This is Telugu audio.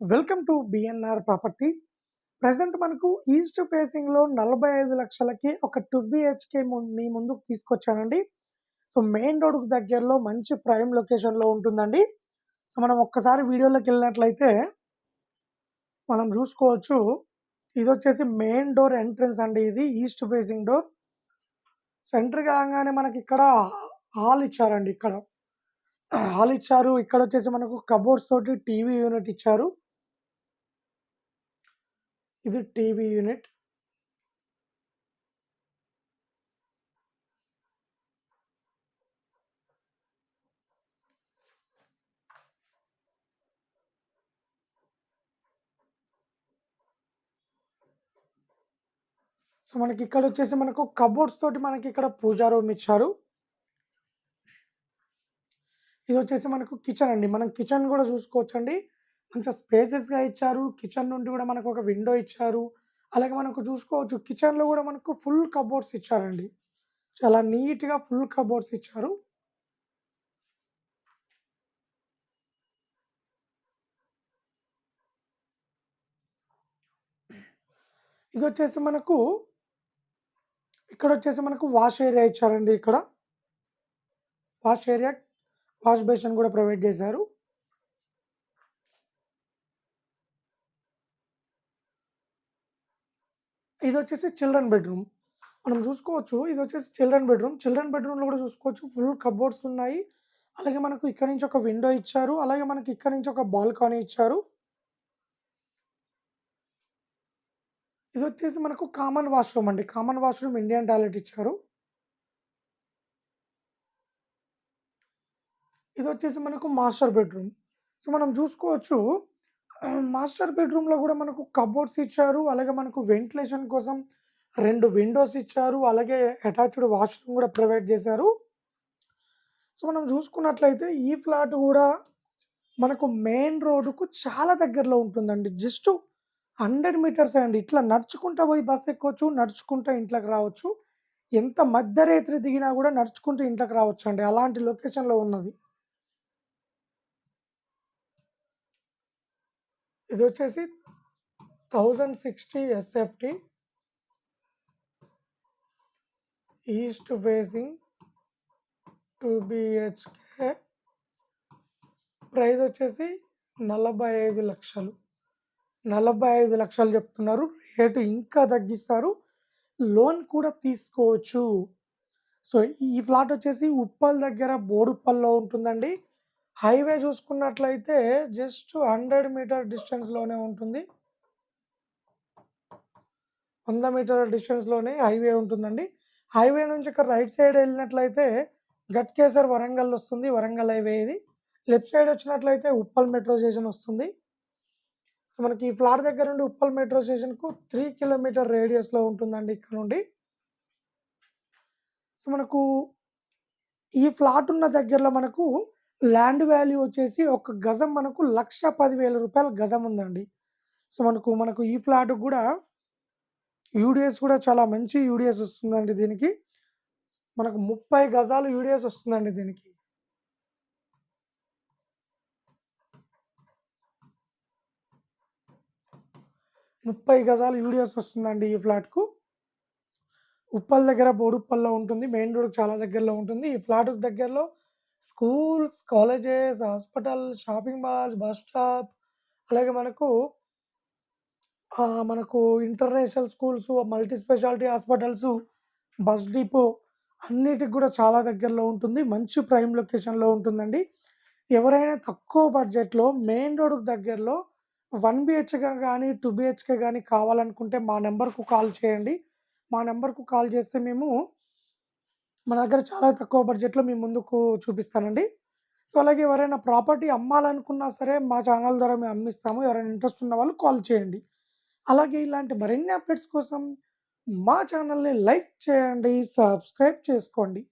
Welcome to BNR properties present మనకు ఈస్ట్ ఫేసింగ్లో నలభై ఐదు లక్షలకి ఒక టూ బిహెచ్కే మీ ముందుకు తీసుకొచ్చానండి. సో మెయిన్ రోడ్ దగ్గరలో మంచి ప్రైమ్ లొకేషన్లో ఉంటుందండి. సో మనం ఒక్కసారి వీడియోలోకి వెళ్ళినట్లయితే మనం చూసుకోవచ్చు. ఇది వచ్చేసి మెయిన్ డోర్ ఎంట్రన్స్ అండి ఇది ఈస్ట్ ఫేసింగ్ డోర్ సెంటర్ కాగానే మనకి ఇక్కడ హాల్ ఇచ్చారండి ఇక్కడ. హాల్ ఇచ్చారు. ఇక్కడ వచ్చేసి మనకు కబోర్డ్స్ తోటి టీవీ యూనిట్ ఇచ్చారు. ఇది టీవీ యూనిట్. సో మనకి ఇక్కడ వచ్చేసి మనకు కబోర్డ్స్ తోటి మనకి ఇక్కడ పూజా రూమ్ ఇచ్చారు. ఇది వచ్చేసి మనకు కిచెన్ అండి. మనం కిచెన్ కూడా చూసుకోవచ్చు అండి మంచిగా స్పేసెస్గా ఇచ్చారు. కిచెన్ నుండి కూడా మనకు ఒక విండో ఇచ్చారు. అలాగే మనకు చూసుకోవచ్చు కిచెన్లో కూడా మనకు ఫుల్ కబోర్డ్స్ ఇచ్చారండి. చాలా నీట్గా ఫుల్ కబోర్డ్స్ ఇచ్చారు. ఇది వచ్చేసి మనకు ఇక్కడ వచ్చేసి మనకు వాష్ ఏరియా ఇచ్చారండి ఇక్కడ. వాష్ ఏరియా వాష్ బేసిన్ కూడా ప్రొవైడ్ చేశారు. ఇది వచ్చేసి చిల్డ్రన్ బెడ్రూమ్. మనం చూసుకోవచ్చు ఇది వచ్చేసి చిల్డ్రన్ బెడ్రూమ్. చిల్డ్రన్ బెడ్రూమ్లో కూడా చూసుకోవచ్చు ఫుల్ కబోర్డ్స్ ఉన్నాయి. అలాగే మనకు ఇక్కడ నుంచి ఒక విండో ఇచ్చారు. అలాగే మనకి ఇక్కడ నుంచి ఒక బాల్కనీ ఇచ్చారు. ఇది వచ్చేసి మనకు కామన్ వాష్రూమ్ అండి. కామన్ వాష్రూమ్ ఇండియన్ టాయిలెట్ ఇచ్చారు. ఇది వచ్చేసి మనకు మాస్టర్ బెడ్రూమ్. సో మనం చూసుకోవచ్చు మాస్టర్ బెడ్రూమ్లో కూడా మనకు కబోర్డ్స్ ఇచ్చారు అలాగే మనకు వెంటిలేషన్ కోసం రెండు విండోస్ ఇచ్చారు అలాగే అటాచ్డ్ వాష్రూమ్ కూడా ప్రొవైడ్ చేశారు. సో మనం చూసుకున్నట్లయితే ఈ ఫ్లాట్ కూడా మనకు మెయిన్ రోడ్డుకు చాలా దగ్గరలో ఉంటుందండి. జస్ట్ హండ్రెడ్ మీటర్స్ అండి. ఇట్లా నడుచుకుంటా పోయి బస్ ఎక్కొచ్చు నడుచుకుంటా ఇంట్లోకి రావచ్చు. ఎంత మధ్యరేత్రి దిగినా కూడా నడుచుకుంటూ ఇంట్లోకి రావచ్చు అండి అలాంటి లొకేషన్లో ఉన్నది. ఇది వచ్చేసి thousand sixty SFT east facing two BHK. Price వచ్చేసి నలభై ఐదు లక్షలు. నలభై ఐదు లక్షలు చెప్తున్నారు. రేటు ఇంకా తగ్గిస్తారు. లోన్ కూడా తీసుకోవచ్చు. సో ఈ ఫ్లాట్ వచ్చేసి ఉప్పల్ దగ్గర బోడుప్పల్లో ఉంటుందండి. హైవే చూసుకున్నట్లయితే జస్ట్ హండ్రెడ్ మీటర్ డిస్టెన్స్లోనే ఉంటుంది. వంద మీటర్ డిస్టెన్స్లోనే హైవే ఉంటుందండి. హైవే నుంచి ఇక్కడ రైట్ సైడ్ వెళ్ళినట్లయితే గట్కేసర్ వరంగల్ వస్తుంది. వరంగల్ హైవే ఇది. లెఫ్ట్ సైడ్ వచ్చినట్లయితే ఉప్పల్ మెట్రో స్టేషన్ వస్తుంది. సో మనకి ఈ ఫ్లాట్ దగ్గర నుండి ఉప్పల్ మెట్రో స్టేషన్కు త్రీ కిలోమీటర్ రేడియస్లో ఉంటుందండి ఇక్కడ నుండి. సో మనకు ఈ ఫ్లాట్ ఉన్న దగ్గరలో మనకు ల్యాండ్ వాల్యూ వచ్చేసి ఒక గజం మనకు లక్ష పదివేల రూపాయల గజం ఉందండి. సో మనకు మనకు ఈ ఫ్లాట్ కూడా యూడిఎస్ కూడా చాలా మంచి యూడిఎస్ వస్తుందండి దీనికి. మనకు ముప్పై గజాలు యూడిఎస్ వస్తుందండి దీనికి. ముప్పై గజాలు యూడిఎస్ వస్తుందండి ఈ ఫ్లాట్కు. ఉప్పల్ దగ్గర బోడుప్పల్లో ఉంటుంది. మెయిన్ రోడ్ చాలా దగ్గరలో ఉంటుంది. ఈ ఫ్లాట్ దగ్గరలో schools colleges hospital shopping malls bus stop అలాగే మనకు మనకు international schools multi speciality hospitals bus depot అన్నిటికి కూడా చాలా దగ్గరలో ఉంటుంది. మంచి ప్రైమ్ లొకేషన్లో ఉంటుందండి. ఎవరైనా తక్కువ బడ్జెట్లో మెయిన్ రోడ్కు దగ్గరలో వన్ బిహెచ్కే కానీ టూ బిహెచ్కే కానీ కావాలనుకుంటే మా నెంబర్కు కాల్ చేయండి. మా నెంబర్కు కాల్ చేస్తే మేము మన దగ్గర చాలా తక్కువ బడ్జెట్లో మీ ముందుకు చూపిస్తానండి. సో అలాగే ఎవరైనా ప్రాపర్టీ అమ్మాలనుకున్నా సరే మా ఛానల్ ద్వారా మేము అమ్మిస్తాము. ఎవరైనా ఇంట్రెస్ట్ ఉన్న వాళ్ళు కాల్ చేయండి. అలాగే ఇలాంటి మరిన్ని అప్డేట్స్ కోసం మా ఛానల్ని లైక్ చేయండి సబ్స్క్రైబ్ చేసుకోండి.